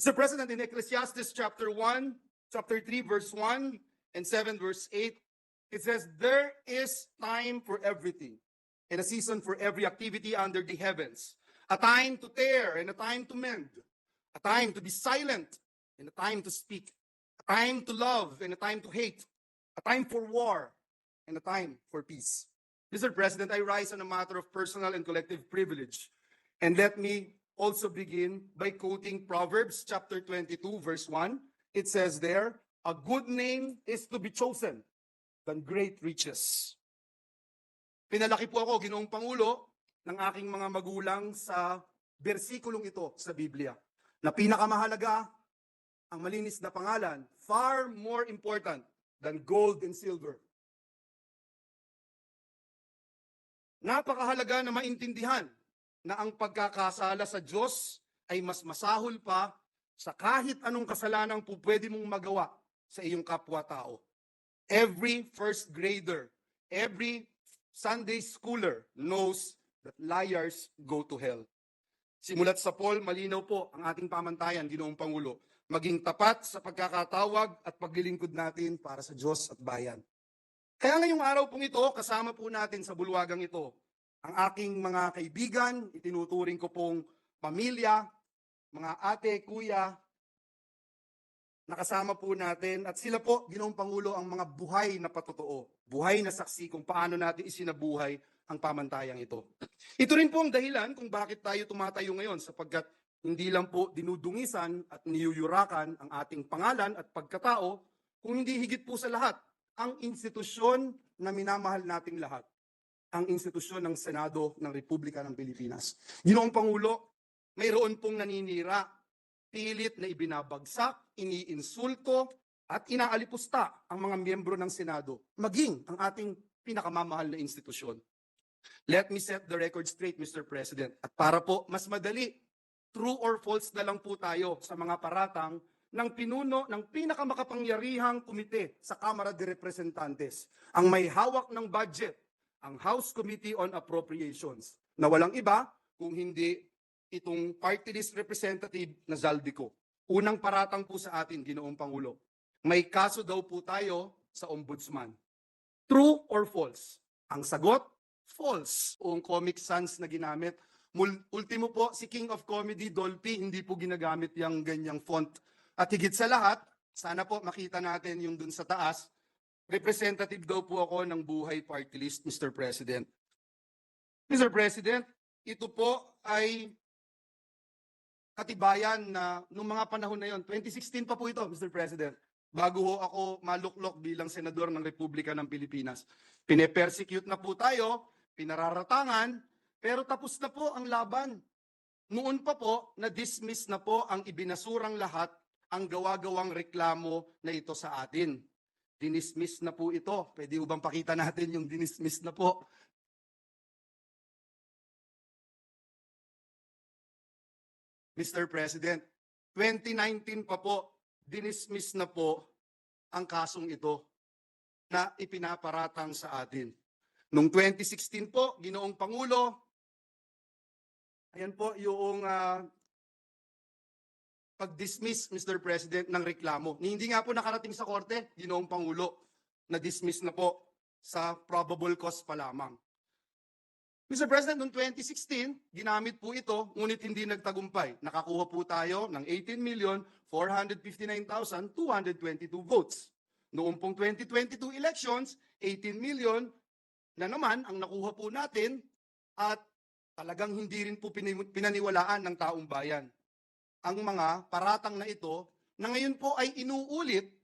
Mr. President, in Ecclesiastes chapter 1, chapter 3, verse 1, and 7, verse 8, it says, There is time for everything, and a season for every activity under the heavens, a time to tear and a time to mend, a time to be silent and a time to speak, a time to love and a time to hate, a time for war and a time for peace. Mr. President, I rise on a matter of personal and collective privilege. And let me also begin by quoting Proverbs chapter 22, verse 1. It says there, A good name is to be chosen than great riches. Pinalaki po ako, ginoong Pangulo, ng aking mga magulang sa bersikulong ito sa Biblia. Na pinakamahalaga, ang malinis na pangalan, far more important than gold and silver. Napakahalaga na maintindihan na ang pagkakasala sa Diyos ay mas masahol pa sa kahit anong kasalanan po pwede mong magawa sa iyong kapwa-tao. Every first grader, every Sunday schooler knows that liars go to hell. Simulat sa Paul, malinaw po ang ating pamantayan, Ginoong Pangulo, maging tapat sa pagkakatawag at paglilingkod natin para sa Diyos at bayan. Kaya ngayong araw pong ito, kasama po natin sa bulwagang ito, ang aking mga kaibigan, itinuturing ko pong pamilya, mga ate, kuya, nakasama po natin at sila po, Ginoong Pangulo, ang mga buhay na patotoo, buhay na saksi kung paano natin isinabuhay ang pamantayang ito. Ito rin po ang dahilan kung bakit tayo tumatayo ngayon sapagkat hindi lang po dinudungisan at niyuyurakan ang ating pangalan at pagkatao, kung hindi higit po sa lahat, ang institusyon na minamahal nating lahat, ang institusyon ng Senado ng Republika ng Pilipinas. Ginoong Pangulo, mayroon pong naninira, pilit na ibinabagsak, iniinsulto, at inaalipusta ang mga miyembro ng Senado, maging ang ating pinakamamahal na institusyon. Let me set the record straight, Mr. President. At para po mas madali, true or false na lang po tayo sa mga paratang ng pinuno ng pinakamakapangyarihang komite sa Kamara de Representantes, ang may hawak ng budget, ang House Committee on Appropriations, na walang iba kung hindi itong party list representative na Zaldico. Unang paratang po sa atin, Ginoong Pangulo, may kaso daw po tayo sa Ombudsman. True or false? Ang sagot, false. O ang Comic Sans na ginamit. Ultimo po, si King of Comedy, Dolphy, hindi po ginagamit yung ganyang font. At higit sa lahat, sana po makita natin yung dun sa taas, representative daw po ako ng buhay party list, Mr. President. Mr. President, ito po ay katibayan na nung mga panahon na yon, 2016 pa po ito, Mr. President, bago ho ako maluklok bilang senador ng Republika ng Pilipinas. Pine-persecute na po tayo, pinararatangan, pero tapos na po ang laban. Noon pa po, na-dismiss na po ang ibinasurang lahat ang gawa-gawang reklamo na ito sa atin. Dinismiss na po ito. Pwede ho bang pakita natin yung dinismiss na po? Mr. President, 2019 pa po, dinismiss na po ang kasong ito na ipinaparatang sa atin. Noong 2016 po, ginoong Pangulo, ayan po yung ah, pag-dismiss, Mr. President, ng reklamo. Hindi nga po nakarating sa korte, ginoong Pangulo, na-dismiss na po sa probable cause pa lamang. Mr. President, noong 2016, ginamit po ito, ngunit hindi nagtagumpay. Nakakuha po tayo ng 18,459,222 votes. Noong pong 2022 elections, 18 million na naman ang nakuha po natin at talagang hindi rin po pinaniwalaan ng taong bayan. Ang mga paratang na ito na ngayon po ay inuulit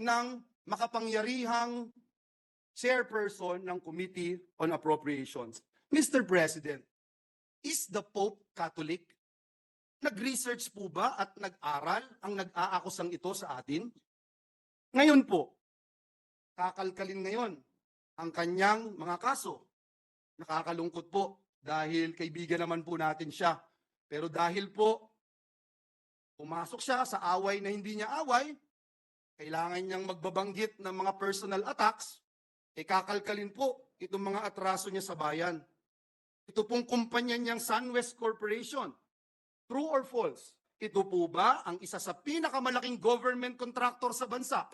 ng makapangyarihang chairperson ng Committee on Appropriations. Mr. President, is the Pope Catholic? Nag-research po ba at nag-aral ang nag-aakusang ito sa atin? Ngayon po, kakalkalin ngayon ang kanyang mga kaso. Nakakalungkot po dahil kaibigan naman po natin siya. Pero dahil po pumasok siya sa away na hindi niya away, kailangan niyang magbabanggit ng mga personal attacks, eh kakalkalin po itong mga atraso niya sa bayan. Ito pong kumpanya niyang SunWest Corporation. True or false? ito po ba ang isa sa pinakamalaking government contractor sa bansa?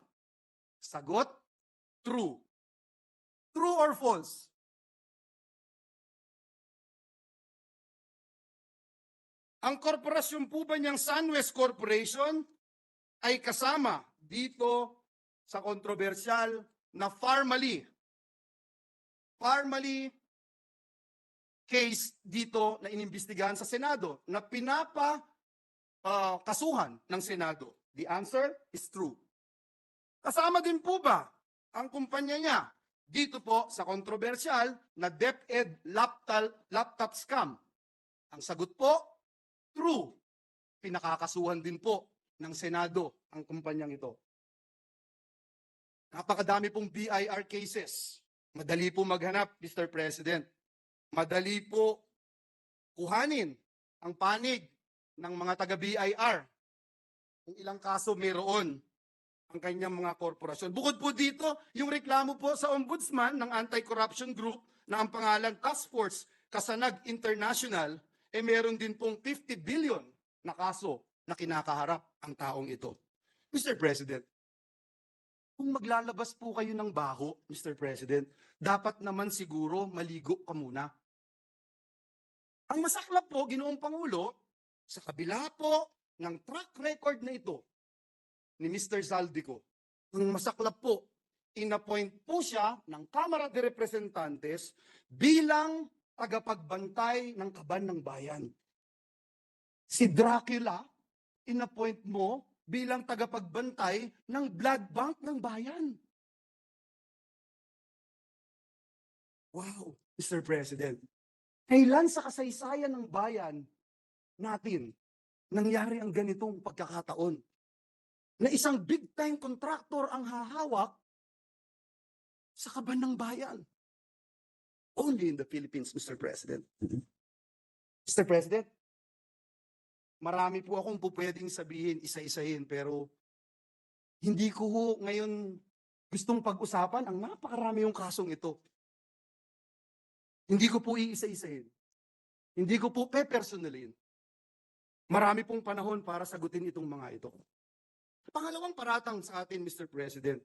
Sagot, true. True or false? Ang korporasyon po ba niyang SunWest Corporation ay kasama dito sa kontrobersyal na Farmally. Farmally case dito na inimbestigahan sa Senado na pinapa ah, kasuhan ng Senado. The answer is true. Kasama din po ba ang kumpanya niya dito po sa kontrobersyal na DepEd laptop, laptop scam? Ang sagot po, true. Pinakakasuhan din po ng Senado ang kumpanyang ito. Napakadami pong BIR cases. Madali po maghanap, Mr. President. Madali po kuhanin ang panig ng mga taga-BIR. Kung ilang kaso mayroon ang kanyang mga korporasyon. Bukod po dito, yung reklamo po sa ombudsman ng anti-corruption group na ang pangalan Task Force Kasanag International, eh meron din pong 50 billion na kaso na kinakaharap ang taong ito. Mr. President, kung maglalabas po kayo ng baho, Mr. President, dapat naman siguro maligo ka muna. Ang masaklap po, ginoong Pangulo, sa kabila po ng track record na ito ni Mr. Zaldico, ang masaklap po, inappoint po siya ng Kamara de Representantes bilang tagapagbantay ng kaban ng bayan. Si Dracula, inappoint mo bilang tagapagbantay ng blood bank ng bayan. Wow, Mr. President. Kailan sa kasaysayan ng bayan natin nangyari ang ganitong pagkakataon? Na isang big time contractor ang hahawak sa kaban ng bayan. Only in the Philippines, Mr. President. Mr. President, marami po akong po pwedeng sabihin, isa-isahin, pero hindi ko ho ngayon gustong pag-usapan ang napakarami yung kasong ito. Hindi ko po iisa-isahin. Hindi ko po pe-personalin. Marami pong panahon para sagutin itong mga ito. Pangalawang paratang sa atin, Mr. President.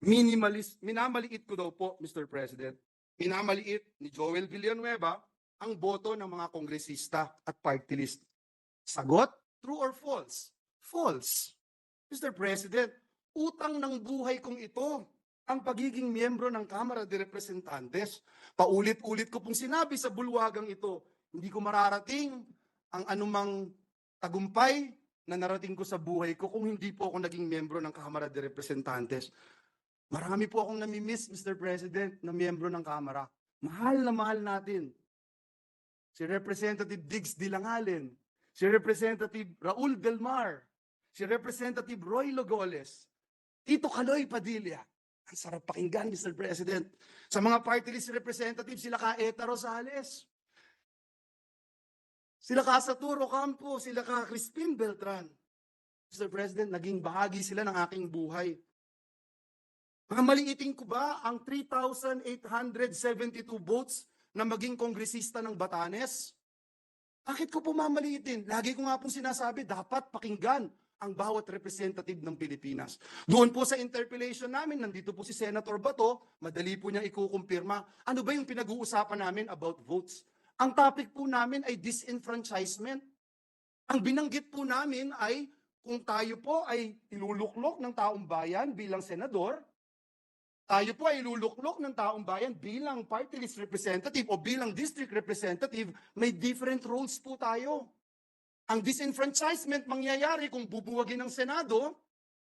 Minimalist, minamaliit ko daw po, Mr. President. Minamaliit ni Joel Villanueva ang boto ng mga kongresista at party list. Sagot, true or false? False. Mr. President, utang ng buhay kong ito ang pagiging miyembro ng Kamara de Representantes. Paulit-ulit ko pong sinabi sa bulwagang ito, hindi ko mararating ang anumang tagumpay na narating ko sa buhay ko kung hindi po ako naging miyembro ng Kamara de Representantes. Marami po akong namimiss, Mr. President, na miyembro ng Kamara. Mahal na mahal natin. Si Representative Diggs Dilangalen, si Representative Raul Belmar, si Representative Roy Logoles, Tito Kaloy Padilla. Ang sarap pakinggan, Mr. President. Sa mga party list representative, sila ka Eta Rosales. Sila ka Saturo Campo, sila ka Crispin Beltran. Mr. President, naging bahagi sila ng aking buhay. Mamaliitin ko ba ang 3,872 votes na maging kongresista ng Batanes? Bakit ko po mamaliitin? Lagi ko nga pong sinasabi, dapat pakinggan ang bawat representative ng Pilipinas. Doon po sa interpellation namin, nandito po si Senator Bato, madali po niyang ikukumpirma, ano ba yung pinag-uusapan namin about votes? Ang topic po namin ay disenfranchisement. Ang binanggit po namin ay kung tayo po ay iluluklok ng taong bayan bilang senador, tayo po ay iluluklok ng taong bayan bilang party list representative o bilang district representative, may different roles po tayo. Ang disenfranchisement mangyayari kung bubuwagin ng Senado,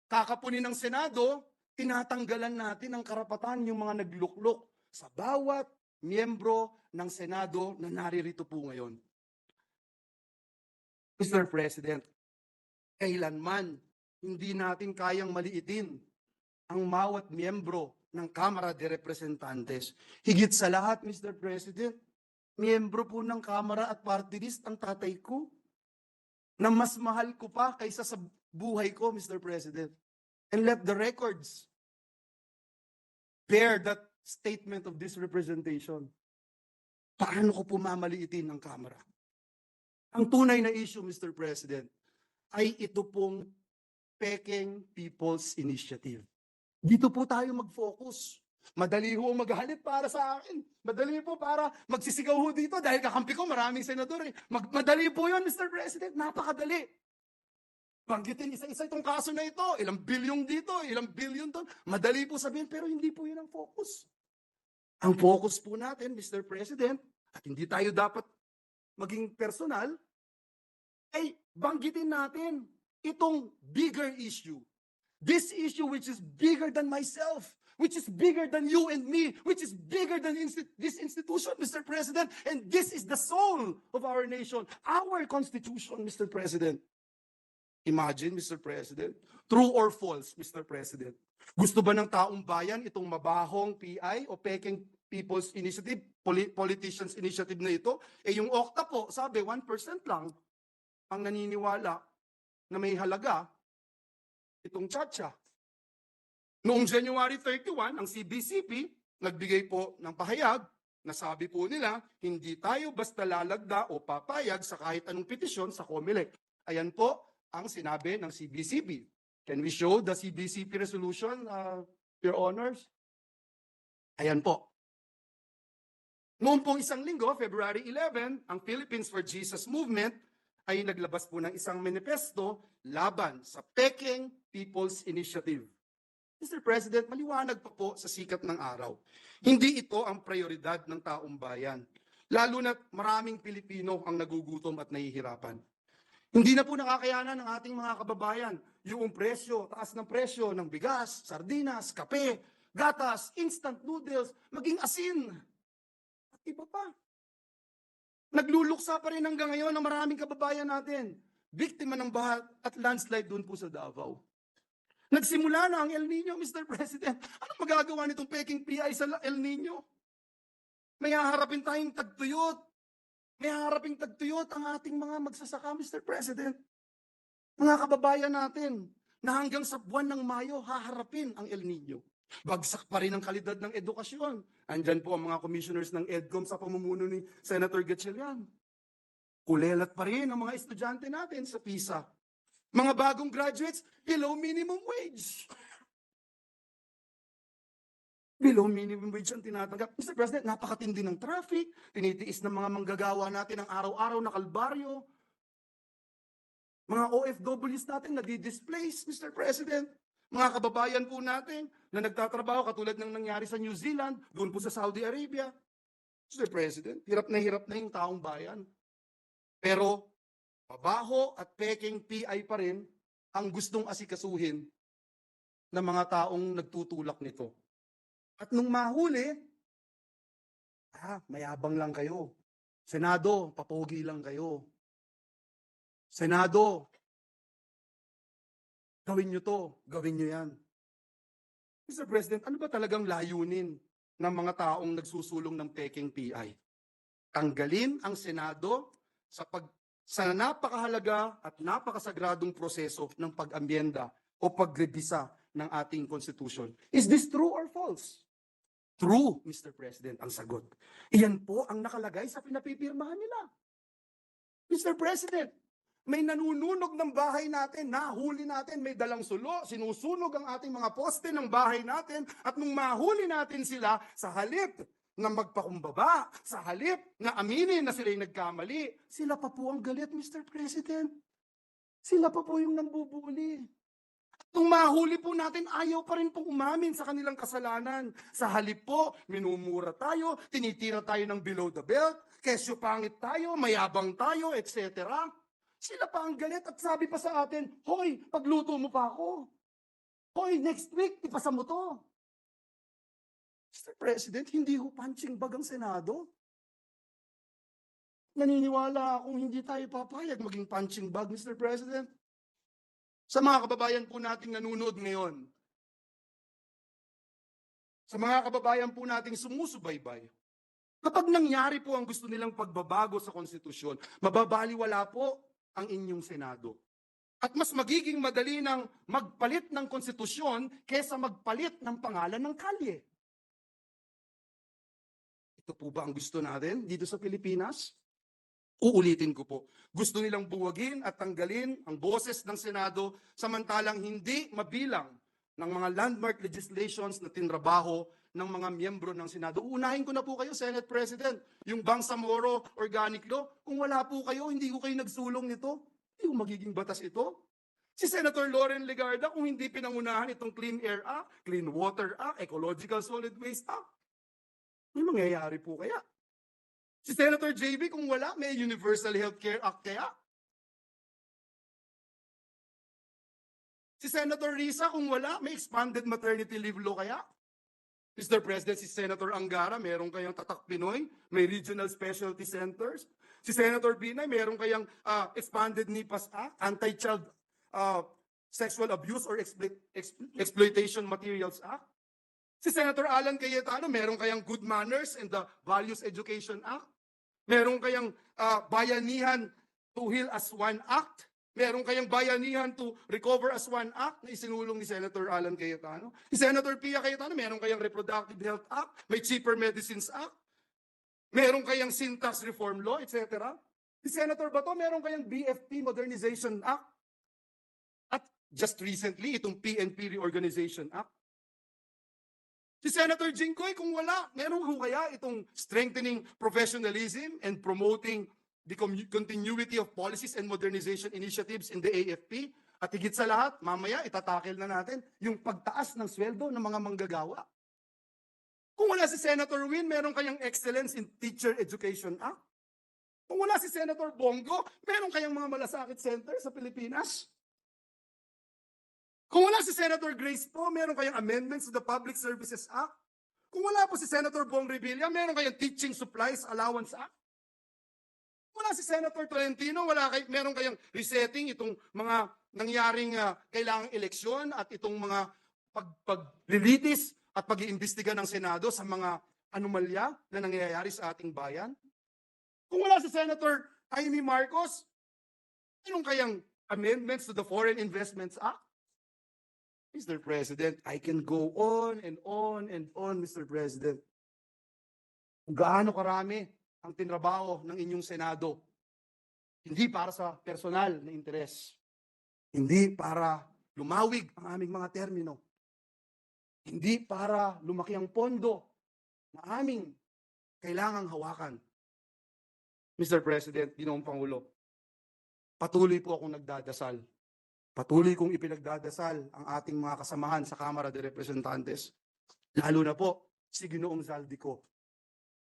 kakapunin ng Senado, tinatanggalan natin ang karapatan yung mga nagluklok sa bawat miyembro ng Senado na naririto po ngayon. Mr. President, kailanman hindi natin kayang maliitin ang bawat miyembro ng Kamara de Representantes. Higit sa lahat, Mr. President, miyembro po ng Kamara at party list ang tatay ko na mas mahal ko pa kaysa sa buhay ko, Mr. President. And let the records bear that statement of this representation. Paano ko po mamaliitin ng Kamara? Ang tunay na issue, Mr. President, ay ito pong Peking People's Initiative. Dito po tayo mag-focus. Madali ho maghalit para sa akin. Madali po para magsisigaw ho dito dahil kakampi ko maraming senador eh. Mag- madali po yun, Mr. President. Napakadali. Banggitin isa-isa itong kaso na ito. Ilang bilyong dito, ilang bilyon doon. Madali po sabihin, pero hindi po yun ang focus. Ang focus po natin, Mr. President, at hindi tayo dapat maging personal, ay banggitin natin itong bigger issue. This issue which is bigger than myself, which is bigger than you and me, which is bigger than insti- this institution, Mr. President. And this is the soul of our nation, our constitution, Mr. President. Imagine, Mr. President, true or false, Mr. President. Gusto ba ng taong bayan itong mabahong PI o Peking People's Initiative, poli- Politicians Initiative na ito? Eh yung OCTA po, sabi 1% lang ang naniniwala na may halaga itong tsatsya. Noong January 31, ang CBCP nagbigay po ng pahayag na sabi po nila, hindi tayo basta lalagda o papayag sa kahit anong petisyon sa COMELEC. Ayan po ang sinabi ng CBCP. Can we show the CBCP resolution, uh, Your Honors? Ayan po. Noong pong isang linggo, February 11, ang Philippines for Jesus Movement ay naglabas po ng isang manifesto laban sa Peking People's Initiative. Mr. President, maliwanag pa po sa sikat ng araw. Hindi ito ang prioridad ng taong bayan. Lalo na maraming Pilipino ang nagugutom at nahihirapan. Hindi na po nakakayanan ng ating mga kababayan yung presyo, taas ng presyo ng bigas, sardinas, kape, gatas, instant noodles, maging asin. At iba pa. Nagluluksa pa rin hanggang ngayon ng maraming kababayan natin. Biktima ng baha at landslide doon po sa Davao. Nagsimula na ang El Nino, Mr. President. Ano magagawa nitong peking PI sa El Nino? May haharapin tayong tagtuyot. May haharapin tagtuyot ang ating mga magsasaka, Mr. President. Mga kababayan natin na hanggang sa buwan ng Mayo haharapin ang El Nino. Bagsak pa rin ang kalidad ng edukasyon. Andyan po ang mga commissioners ng EDCOM sa pamumuno ni Senator Gatchalian. Kulelat pa rin ang mga estudyante natin sa PISA. Mga bagong graduates, below minimum wage. Below minimum wage ang tinatanggap. Mr. President, napakatindi ng traffic, tinitiis ng mga manggagawa natin ang araw-araw na kalbaryo. Mga OFWs natin na di-displace, Mr. President. Mga kababayan po natin na nagtatrabaho katulad ng nangyari sa New Zealand, doon po sa Saudi Arabia. Mr. President, hirap na hirap na yung taong bayan. Pero mabaho at peking PI pa rin ang gustong asikasuhin ng mga taong nagtutulak nito. At nung mahuli, ah, mayabang lang kayo. Senado, papogi lang kayo. Senado, gawin nyo to, gawin nyo yan. Mr. President, ano ba talagang layunin ng mga taong nagsusulong ng peking PI? Tanggalin ang Senado sa pag sa napakahalaga at napakasagradong proseso ng pag-ambyenda o pagrebisa ng ating konstitusyon. Is this true or false? True, Mr. President, ang sagot. Iyan po ang nakalagay sa pinapipirmahan nila. Mr. President, may nanununog ng bahay natin, nahuli natin, may dalang sulo, sinusunog ang ating mga poste ng bahay natin, at nung mahuli natin sila, sa halip na magpakumbaba, sa halip na aminin na sila'y nagkamali, sila pa po ang galit, Mr. President. Sila pa po yung nambubuli. Nung mahuli po natin, ayaw pa rin pong umamin sa kanilang kasalanan. Sa halip po, minumura tayo, tinitira tayo ng below the belt, kesyo pangit tayo, mayabang tayo, etc. Sila pa ang galit at sabi pa sa atin, Hoy, pagluto mo pa ako. Hoy, next week, ipasa mo to. Mr. President, hindi ho punching bag ang Senado. Naniniwala akong hindi tayo papayag maging punching bag, Mr. President. Sa mga kababayan po nating nanonood ngayon, sa mga kababayan po nating sumusubaybay, kapag nangyari po ang gusto nilang pagbabago sa konstitusyon, mababaliwala po ang inyong Senado. At mas magiging madali ng magpalit ng konstitusyon kesa magpalit ng pangalan ng kalye. Ito po ba ang gusto natin dito sa Pilipinas? Uulitin ko po. Gusto nilang buwagin at tanggalin ang boses ng Senado samantalang hindi mabilang ng mga landmark legislations na tinrabaho ng mga miyembro ng Senado. Uunahin ko na po kayo, Senate President, yung Bangsamoro Organic Law. Kung wala po kayo, hindi ko kayo nagsulong nito. Hindi ko magiging batas ito. Si Senator Loren Legarda, kung hindi pinangunahan itong Clean Air Act, Clean Water Act, Ecological Solid Waste Act, may mangyayari po kaya? Si Senator JB, kung wala, may Universal Healthcare Act kaya? Si Senator Risa, kung wala, may Expanded Maternity Leave Law kaya? Mr. President, si Senator Angara, meron kayang Tatak Pinoy, may Regional Specialty Centers. Si Senator Binay, meron kayang ah, Expanded NIPAS Act, Anti-Child ah, Sexual Abuse or Exploit- Ex- Exploitation Materials Act. Si Senator Alan Cayetano, meron kayang Good Manners and the Values Education Act. Meron kayang ah, Bayanihan to Heal as One Act. Meron kayang Bayanihan to Recover as One Act na isinulong ni Senator Alan Cayetano. Si Senator Pia Cayetano, meron kayang Reproductive Health Act, may Cheaper Medicines Act, meron kayang Syntax Reform Law, etc. Si Senator Bato, meron kayang BFP Modernization Act. At just recently, itong PNP Reorganization Act. Si Senator Jinggoy, kung wala, meron ho kaya itong strengthening professionalism and promoting the continuity of policies and modernization initiatives in the AFP. At higit sa lahat, mamaya itatakil na natin yung pagtaas ng sweldo ng mga manggagawa. Kung wala si Senator Win, meron kayang Excellence in Teacher Education Act. Kung wala si Senator Bongo, meron kayang mga malasakit center sa Pilipinas. Kung wala si Senator Grace po, meron kayang amendments to the Public Services Act. Kung wala po si Senator Bong Revilla, meron kayang Teaching Supplies Allowance Act. Wala si Senator Tolentino, wala kay, meron kayang resetting itong mga nangyaring ah, kailangang eleksyon at itong mga pag, paglilitis at pag-iimbestiga ng Senado sa mga anomalya na nangyayari sa ating bayan. Kung wala si Senator Amy Marcos, meron kayang amendments to the Foreign Investments Act. Mr. President, I can go on and on and on, Mr. President. Gaano karami ang tinrabaho ng inyong Senado, hindi para sa personal na interes, hindi para lumawig ang aming mga termino, hindi para lumaki ang pondo na aming kailangang hawakan. Mr. President, Ginoong Pangulo, patuloy po akong nagdadasal Patuloy kong ipinagdadasal ang ating mga kasamahan sa Kamara de Representantes, lalo na po si Ginoong Zaldico.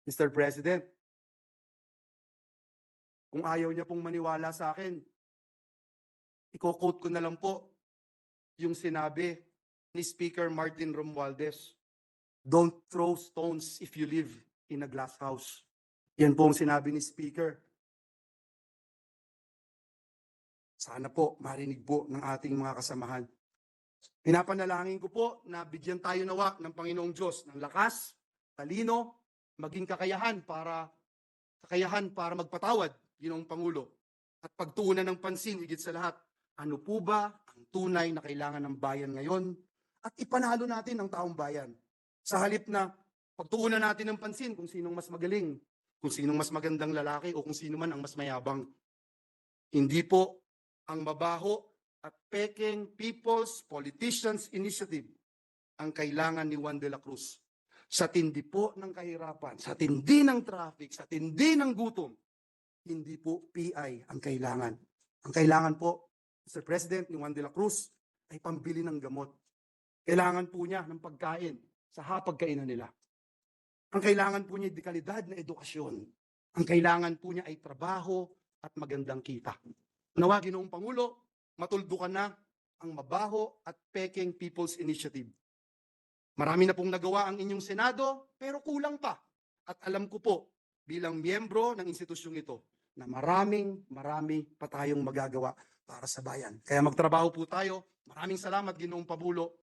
Mr. President, kung ayaw niya pong maniwala sa akin, iko-quote ko na lang po yung sinabi ni Speaker Martin Romualdez, Don't throw stones if you live in a glass house. Yan po ang sinabi ni Speaker. Sana po marinig po ng ating mga kasamahan. Pinapanalangin ko po na bigyan tayo nawa ng Panginoong Diyos ng lakas, talino, maging kakayahan para kakayahan para magpatawad, Ginoong Pangulo, at pagtuunan ng pansin higit sa lahat. Ano po ba ang tunay na kailangan ng bayan ngayon? At ipanalo natin ang taong bayan. Sa halip na pagtuunan natin ng pansin kung sinong mas magaling, kung sinong mas magandang lalaki o kung sino man ang mas mayabang. Hindi po ang mabaho at peking People's Politicians Initiative ang kailangan ni Juan de la Cruz. Sa tindi po ng kahirapan, sa tindi ng traffic, sa tindi ng gutom, hindi po PI ang kailangan. Ang kailangan po, Mr. President, ni Juan de la Cruz ay pambili ng gamot. Kailangan po niya ng pagkain sa hapagkainan nila. Ang kailangan po niya ay dekalidad na edukasyon. Ang kailangan po niya ay trabaho at magandang kita. Nawa, Ginoong Pangulo, matuldukan na ang mabaho at peking People's Initiative. Marami na pong nagawa ang inyong Senado, pero kulang pa. At alam ko po, bilang miyembro ng institusyong ito, na maraming, marami pa tayong magagawa para sa bayan. Kaya magtrabaho po tayo. Maraming salamat, Ginoong Pabulo.